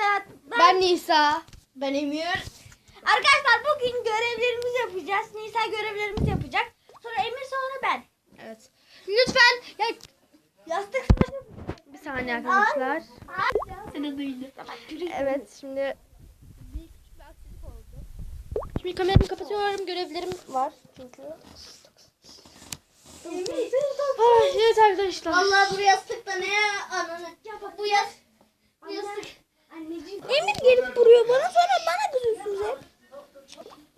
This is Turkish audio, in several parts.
Berat. Ben Nisa. Ben Emir. Arkadaşlar bugün görevlerimizi yapacağız. Nisa görevlerimizi yapacak. Sonra Emir sonra ben. Evet. Lütfen ya Yastık bir saniye arkadaşlar. Seni duydu. Evet şimdi Şimdi kameramı kapatıyorum. Görevlerim var çünkü. Ah, evet arkadaşlar. Vallahi bu yastıkta ne ananı. Bu yas. Bu yastık. Emir gelip duruyor bana sonra bana kızıyorsunuz hep.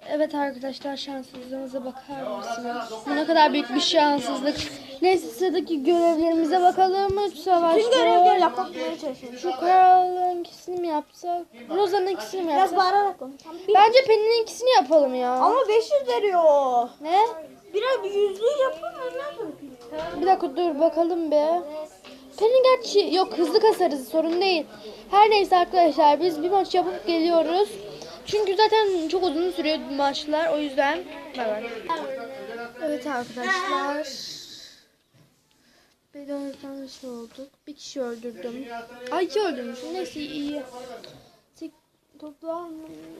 Evet arkadaşlar şanssızlığınıza bakar mısınız? Bu ne kadar büyük bir şanssızlık. Neyse sıradaki görevlerimize bakalım. Üç savaş. Tüm görevleri yapmaya çalışıyorum. Şu Karol'un ikisini mi yapsak? Roza'nın ikisini mi Biraz yapsak? bağırarak konuş. Bence Penny'nin ikisini yapalım ya. Ama 500 veriyor. Ne? Biraz bir yüzlüğü yapın ondan sonra. Bir dakika dur bakalım be. Penny gerçi yok hızlı kasarız sorun değil. Her neyse arkadaşlar biz bir maç yapıp geliyoruz. Çünkü zaten çok uzun sürüyor maçlar o yüzden. Bay. Evet arkadaşlar. Bir de tanış olduk. Bir kişi öldürdüm. Ay iki öldürmüşüm. Neyse iyi. Sek- Toplam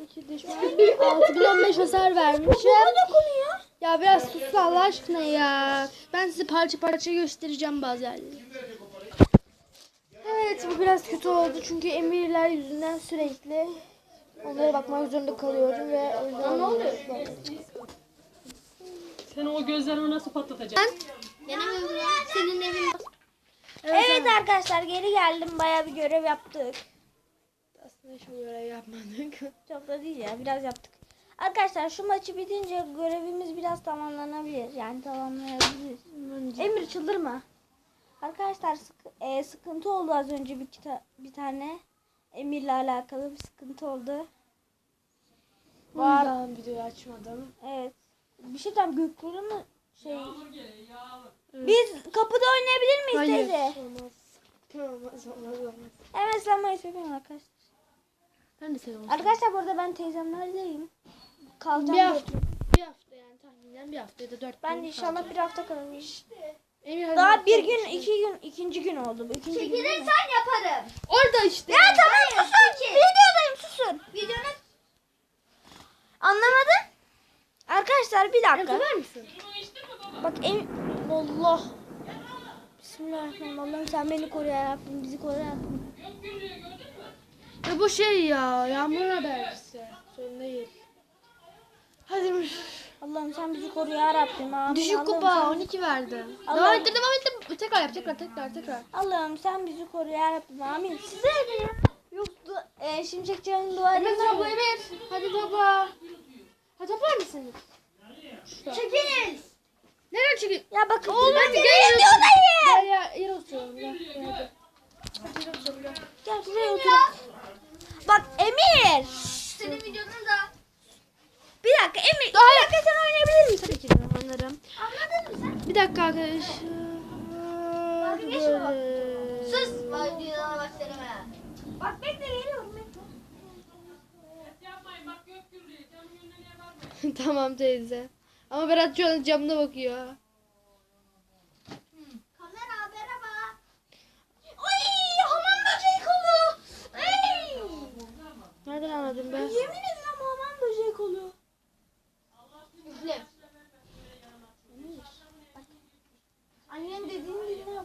iki düşman. 6015 hasar vermişim. Ya biraz sus Allah aşkına ya. Ben size parça parça göstereceğim bazı yerleri. Evet bu biraz kötü oldu çünkü emirler yüzünden sürekli onlara bakmak zorunda kalıyorum ve o yüzden ne oluyor? Sen o gözlerimi nasıl patlatacaksın? Benim evim. Senin evin. Evet arkadaşlar geri geldim. Baya bir görev yaptık. Aslında şu görev yapmadık. Çok da değil ya biraz yaptık. Arkadaşlar şu maçı bitince görevimiz biraz tamamlanabilir. Yani tamamlayabiliriz. Emir çıldırma. Arkadaşlar sık- e, sıkıntı oldu az önce bir, kita- bir tane. Emir'le alakalı bir sıkıntı oldu. Var. Ben videoyu açmadım. Evet. Bir şey tam gökleri mi şey? Biz kapıda oynayabilir miyiz teyze? Olmaz. Olmaz, olmaz, olmaz. Evet ıslanmayı seviyorum arkadaşlar. Ben de seviyorum. Arkadaşlar burada ben teyzemlerdeyim. Kalacağım. Bir hafta, bir hafta yani tahminen bir hafta ya da dört Ben de inşallah bir hafta kalırım. Emir Daha bir gün, iki gün, ikinci gün oldu bu. İkinci gün. değil mi? Çekilirsen yaparım. Orada işte. Ya tamam susun. Videodayım susun. Videonun Anlamadın? Arkadaşlar bir dakika. Sever misin? Bak em Allah. Bismillahirrahmanirrahim. Allah'ım sen beni koru ya Rabbim. Bizi koru ya Rabbim. Ya bu şey ya. Yağmur habercisi. Sorun değil. Hadi. Allah'ım sen bizi koru ya Rabbim. Amin. Düşük Allah'ım kupa sen- 12 verdi. Allah- Devam ettir devam ettir. Tekrar yap tekrar tekrar tekrar. Allah'ım sen bizi koru ya Rabbim. Amin. Size ne ya? Yok du- e, Şimşekcan'ın dua Emir edin. topu Emir. Hadi topa. Hadi toplar mısın? çekil. Nereden çekil? Ya bak oğlum Hadi nereye gel. videodayım? Gel ya yere oturalım. Gel. gel, hadi. Hadi yere oturalım, gel. Gel buraya otur. Bak Emir. Senin videonun da. Bir dakika Emir. Bir dakika sen oynayabilir misin? Tabii ki de oynarım. Anladın mı sen? Bir dakika arkadaşlar. Hadi geç baba. Böyle. Sus. Bak bak deneme. Bak bekle geliyorum bekle. tamam teyze. Ama Berat şu an camına bakıyor. Kamera merhaba. Ay hamam böceği kolu. Ay. Nereden anladın be? Yemin ederim hamam böceği kolu. Üfle. Annem dediğini gibi ne?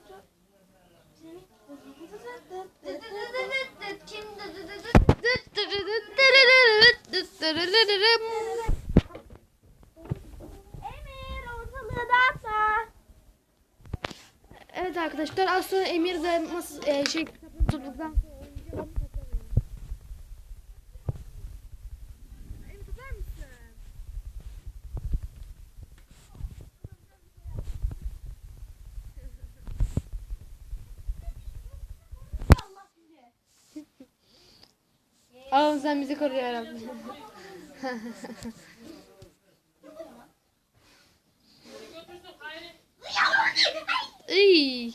Emir ortalığı dağıtma. Evet arkadaşlar az sonra Emir de mas e, şey Allah'ım sen bizi koru ya Rabbim. İy.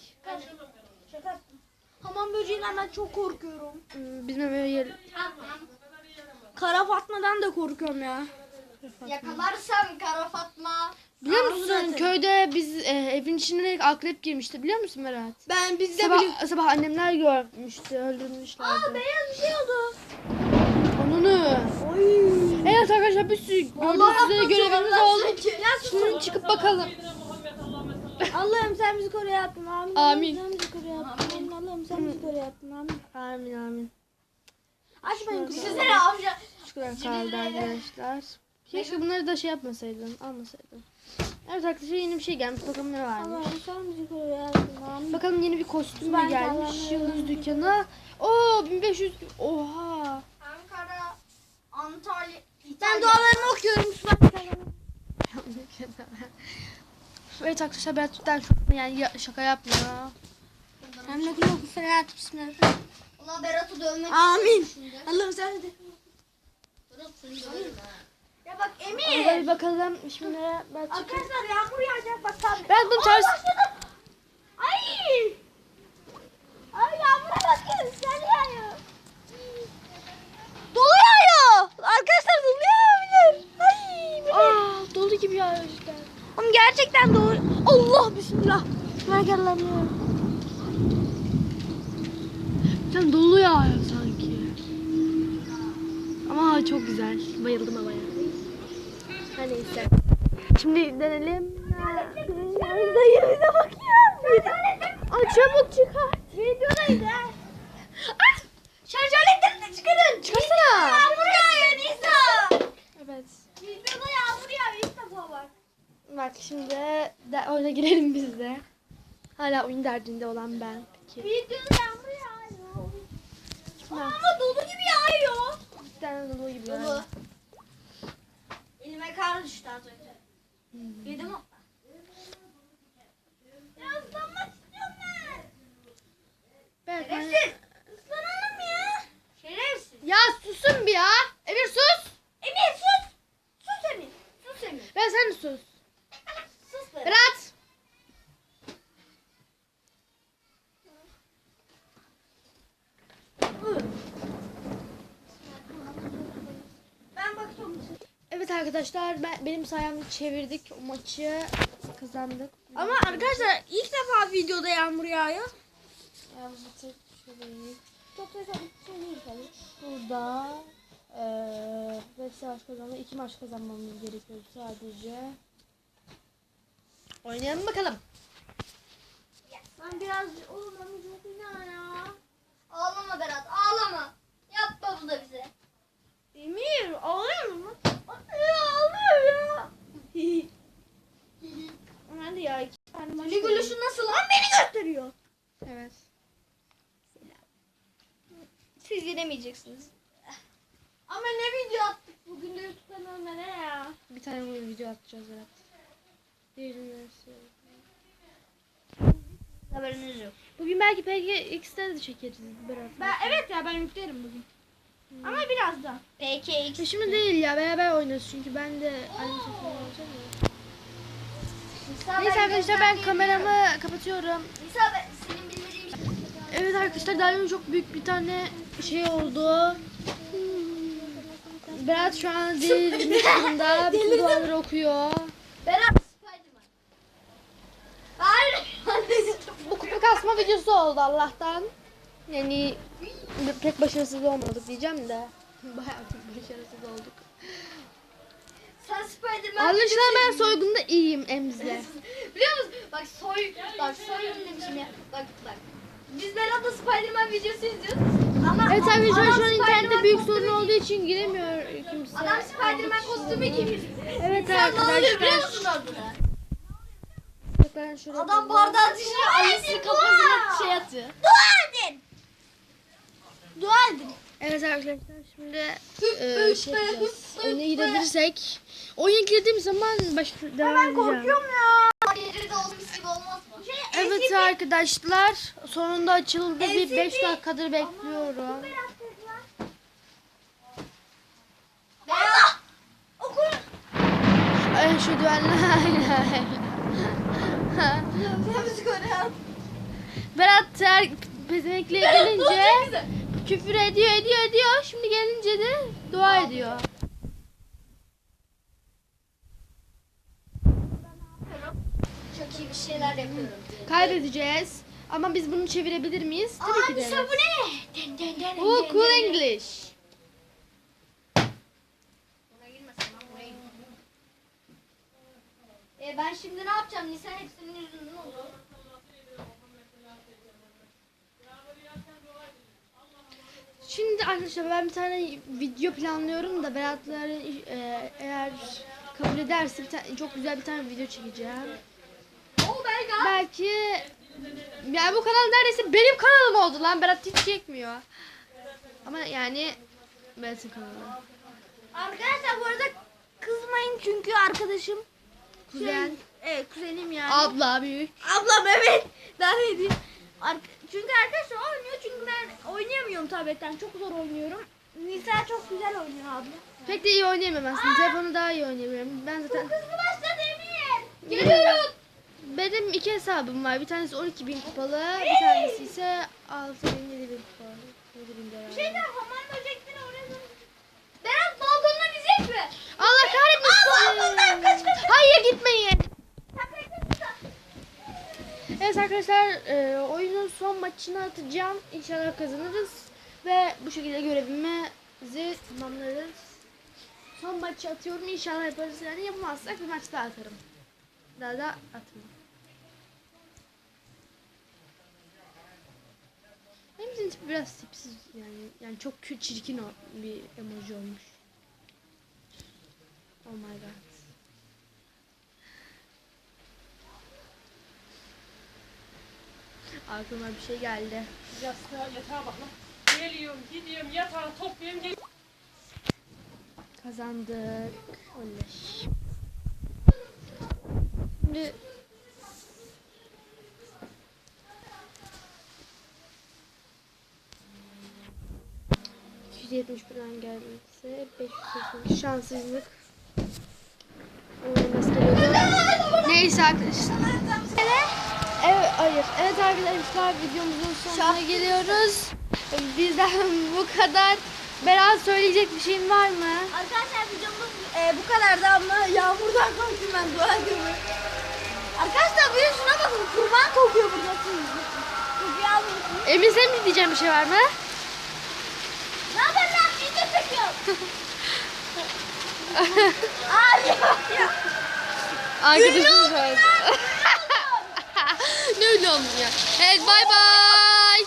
Hamam böceğinden ben çok korkuyorum. Hmm, Bizim eve yer... Kara Fatma'dan da korkuyorum ya. Yakalarsam kara Fatma Biliyor Aa, musun zaten. köyde biz e, evin içine akrep girmişti biliyor musun Berat? Ben bizde Sabah, sabah annemler görmüştü öldürmüşlerdi. beyaz bir şey oldu. Onunu. Evet arkadaşlar bir sürü gördüğünüz üzere görevimiz oldu. Şimdi çıkıp bakalım. Allah'ım sen bizi koru yaptın. Amin. Amin. Allah'ım sen bizi koru yaptın. Allah'ım sen bizi koru yaptın. Amin. Amin amin. Açmayın kutuyu. Düşünsene amca. Şükran kaldı arkadaşlar. Keşke bunları da şey yapmasaydın, almasaydın. Evet arkadaşlar yeni bir şey gelmiş. Bakalım ne varmış. Allah'ım sen bizi koru yaptın. Amin. Bakalım yeni bir kostüm de gelmiş. Yıldız dükkana. Oo 1500. Oha. Ankara, Antalya, İtalya. Ben dualarımı okuyorum. Evet arkadaşlar ben cidden şaka, yani ya- şaka yapmıyor. Hem de kulak üfere bismillah. Allah Berat'ı dövmek Amin. Allah'ım sen de. Ya bak Emir. Hadi bakalım. Şimdi. Arkadaşlar yağmur yağacak bak tabii. Ben bunu ters... Ay. Ay yağmura bakın. Sen yağıyor. Dolu yağıyor. Arkadaşlar dolu yağabilir. Ay. bu ne? Aa dolu gibi yağıyor işte. Oğlum gerçekten dolu. Allah bismillah. Bismillahirrahmanirrahim. Sen dolu yağıyor sanki. Ama çok güzel. Bayıldım havaya. Her neyse. Şimdi denelim. Dayı bize bakıyor. Aa, çabuk çıkar. Videodaydı! Şarj aletlerini çıkarın. Çıkarsana. Yağmur yağıyor Nisa. Evet. Videoda yağmur yağıyor ilk defa bak. Bak şimdi de oyuna girelim biz de. Hala oyun derdinde olan ben. Peki. Videoda yağmur yağıyor. Ama dolu gibi yağıyor. bir tane dolu gibi Dolu. yani. Elime kar düştü az önce. Yedim ama. Ya ıslanmak istiyorum ben. Ben, ben... Islanalım ya. Şerefsiz. Ya susun bir ya. Emir sus. Emir sus. Sus Emir. Sus Emir. Ben sen de sus. Sus be. Berat. Ben bakıyorum. Evet arkadaşlar ben, benim sayemde çevirdik o maçı kazandık. Ama arkadaşlar ilk defa videoda yağmur yağıyor. Ya bu tek Çok şey değil tabii. Burada eee 5 maç kazanma, 2 maç kazanmamız gerekiyor sadece. Oynayalım bakalım. Ben biraz oğlum çok güzel ya. Ağlama Berat ağlama. Yapma bu da bize. Emir ağlıyor mu? Ağlıyor ya. Hadi ya iki tane. Gülü gülüşü nasıl lan? beni gösteriyor. Evet. Siz yenemeyeceksiniz. Ama ne video attık bugün de YouTube kanalına ne ya? Bir tane bu video atacağız evet. Diğerini Haberiniz yok. Bugün belki PGX'de de çekeriz biraz. Ben, evet ya ben yüklerim bugün. Ama birazdan. Peki. E Şimdi değil ya beraber oynarız çünkü ben de aynı şekilde olacağım ya. Neyse arkadaşlar ben kameramı kapatıyorum. Nisa ben senin bilmediğin şey. Evet arkadaşlar Dalyon'un çok büyük bir tane şey oldu. Berat şu an delirmiş durumda. Bütün duaları okuyor. Berat Spiderman. Hayır. Bu kupa kasma videosu oldu Allah'tan. Yani pek başarısız olmadık diyeceğim de. Bayağı bir başarısız olduk. Sen Spiderman. Anlaşılan ben soygunda iyiyim Emze. Biliyor musun? Bak soy, bak soyun demişim ya. Bak bak. Biz Berat'la Spiderman videosu izliyoruz. Ama Evet arkadaşlar adam şu an internette Spiderman büyük kostümü sorun olduğu için giremiyor kimse. Adam Spiderman kostümü giymiş. Evet Sen ne oluyor biliyor arkadaşlar. musun orada? Ben şöyle Adam bardağı düşüyor, ayısını kafasına şey atıyor. Edin. Dua edin. Evet arkadaşlar şimdi e, şey yapacağız. Oyuna girebilirsek. Oyuna girdiğim zaman baş devam Ben edeceğim. korkuyorum ya. Geceleri de olmuş gibi olmaz mı? Evet arkadaşlar sonunda açıldı. Bir NCT 5 dakikadır bekliyorum. Okul. Ay şu koruyor. Berat ter pezenekle gelince küfür ediyor ediyor ediyor. Şimdi gelince de dua ediyor. ki bir şeyler yapıyorum. Kaybedeceğiz. Ama biz bunu çevirebilir miyiz? Tabii ki de. Bu ne? Den, cool. English. E ben şimdi ne yapacağım? Nisan hepsinin yüzünden oldu. Şimdi arkadaşlar ben bir tane video planlıyorum da Beratların e, eğer kabul ederse bir tane, çok güzel bir tane video çekeceğim. Belga. Belki yani bu kanal neredeyse benim kanalım oldu lan. Berat hiç çekmiyor. Ama yani Berat'ın kanalı. Arkadaşlar bu arada kızmayın çünkü arkadaşım Kuzen, evet kuzenim yani. abla, büyük. Ablam evet. Daha ne diyeyim? Ark- çünkü arkadaşlar oynuyor çünkü ben oynayamıyorum tabletten. Çok zor oynuyorum. Nisa çok güzel oynuyor abla. Pek de iyi oynayamıyorum aslında. Telefonu daha iyi oynayamıyorum. Ben zaten Hızlı başladı Emir. Geliyorum. Benim iki hesabım var. Bir tanesi 12 bin kupalı, bir tanesi ise 6 bin, 7 bin kupalı. 7 bin dolar. Şeyden hamam böcekleri oraya dön. Berat balkonuna diyecek mi? Allah kahretmesin. Hayır gitmeyin. Evet arkadaşlar e, oyunun son maçını atacağım. İnşallah kazanırız. Ve bu şekilde görevimizi tamamlarız. Son maçı atıyorum. İnşallah yaparız. Yani yapamazsak bir maç daha atarım. Daha da atmam. Benim tipi biraz tipsiz yani. Yani çok çirkin bir emoji olmuş. Oh my god. Aklıma bir şey geldi. Yastığa yatağa bak lan. Geliyorum gidiyorum yatağı topluyorum gel. Kazandık. Oley. Şimdi birden gelmesi 580 şanssızlık. Neyse arkadaşlar. Evet, hayır. Evet arkadaşlar videomuzun sonuna geliyoruz. Bizden bu kadar. Berat söyleyecek bir şeyin var mı? Arkadaşlar videomuz e, bu kadardı ama yağmurdan korktum ben dua ediyorum. Arkadaşlar de şuna bakın kurban kokuyor burada. Kokuyu almıyorsunuz. Emin senin mi diyeceğin bir şey var mı? Ne haber lan? Video çekiyorum. Abi ya. Arkadaşım söyledi. Ne öyle olmuş ya? Evet bay bay.